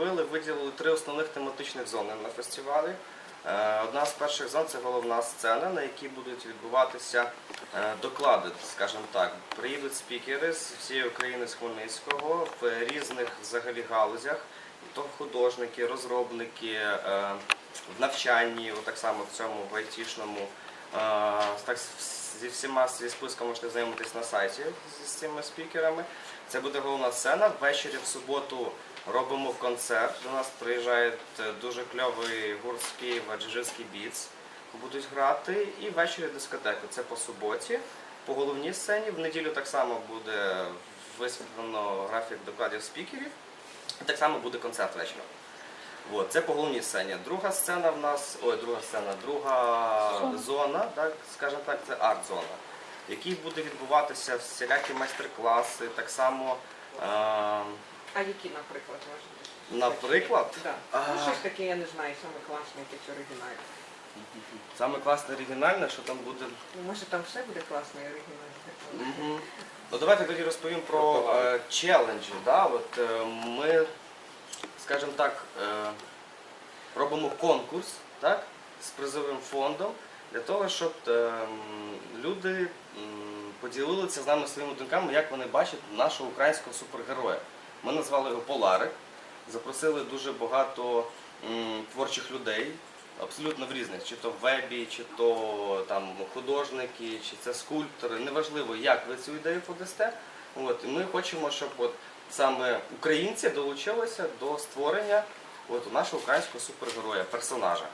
зробили, виділили три основних тематичних зони на фестивалі. Е, Одна з перших зон це головна сцена, на якій будуть відбуватися е, доклади, скажімо так. Приїдуть спікери з всієї України з Хмельницького в різних взагалі галузях. І То художники, розробники, е, в навчанні, так само в цьому в айтішному. Так зі всіма зі списком можете знайомитись на сайті з, цими спікерами. Це буде головна сцена. Ввечері в суботу робимо концерт. До нас приїжджає е, дуже кльовий гурт з Києва Джиджинський Біц. Будуть грати. І ввечері дискотеку. Це по суботі. По головній сцені. В неділю так само буде висвітлено графік докладів спікерів. Так само буде концерт вечором. От, це по головній сцені. Друга сцена в нас, ой, друга сцена, друга зона, так, скажімо так, це арт-зона, в якій буде відбуватися всілякі майстер-класи, так само, е, А які, наприклад, можна? наприклад, Да. Ну, щось таке, я не знаю, саме класне, якесь оригінальне. саме класне оригінальне, що там буде. Ну, може там все буде класно і оригінальне. Мгм. Ну, давайте тоді розповім про е, челенджі. Да? От, е, ми, скажімо так, е, робимо конкурс так? з призовим фондом для того, щоб е, люди поділилися з нами своїми думками, як вони бачать нашого українського супергероя. Ми назвали його Поларик, запросили дуже багато творчих людей, абсолютно в різних, чи то в вебі, чи то там художники, чи це скульптори. Неважливо, як ви цю ідею подасте. От, і ми хочемо, щоб от саме українці долучилися до створення от, нашого українського супергероя, персонажа.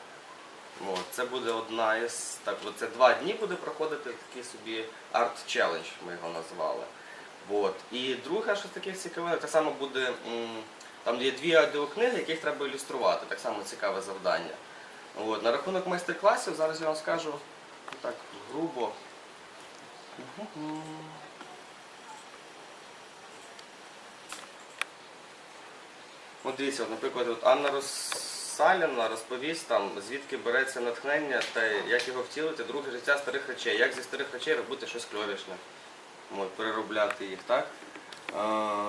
От, це буде одна із так, це два дні буде проходити такий собі арт-челендж, ми його назвали. От. І друге, що таке цікаве, так само буде, там є дві аудіокниги, яких треба ілюструвати, так само цікаве завдання. От. На рахунок майстер-класів зараз я вам скажу так грубо. От дивіться, от, наприклад, от Анна Росаліна розповість там, звідки береться натхнення та як його втілити, друге життя старих речей, як зі старих речей робити щось кльовішне, переробляти їх, так? А,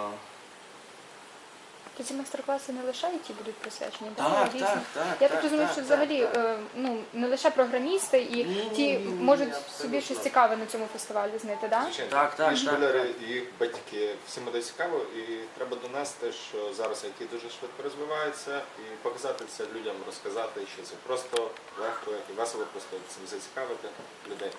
То ці майстер-класи не лише які будуть присвячені, да, Так, різні? так, так, Я так, так розумію, так, що так, взагалі так. е, ну не лише програмісти і Ні, ні, ті ні, ні, можуть абсолютно. собі щось цікаве на цьому фестивалі знайти, да? Звичайно. Так, так, і так, школяри, і їх батьки. Всім буде цікаво, і треба донести, що зараз IT дуже швидко розвивається, і показати це людям, розказати, що це просто легко і весело, просто цим зацікавити людей.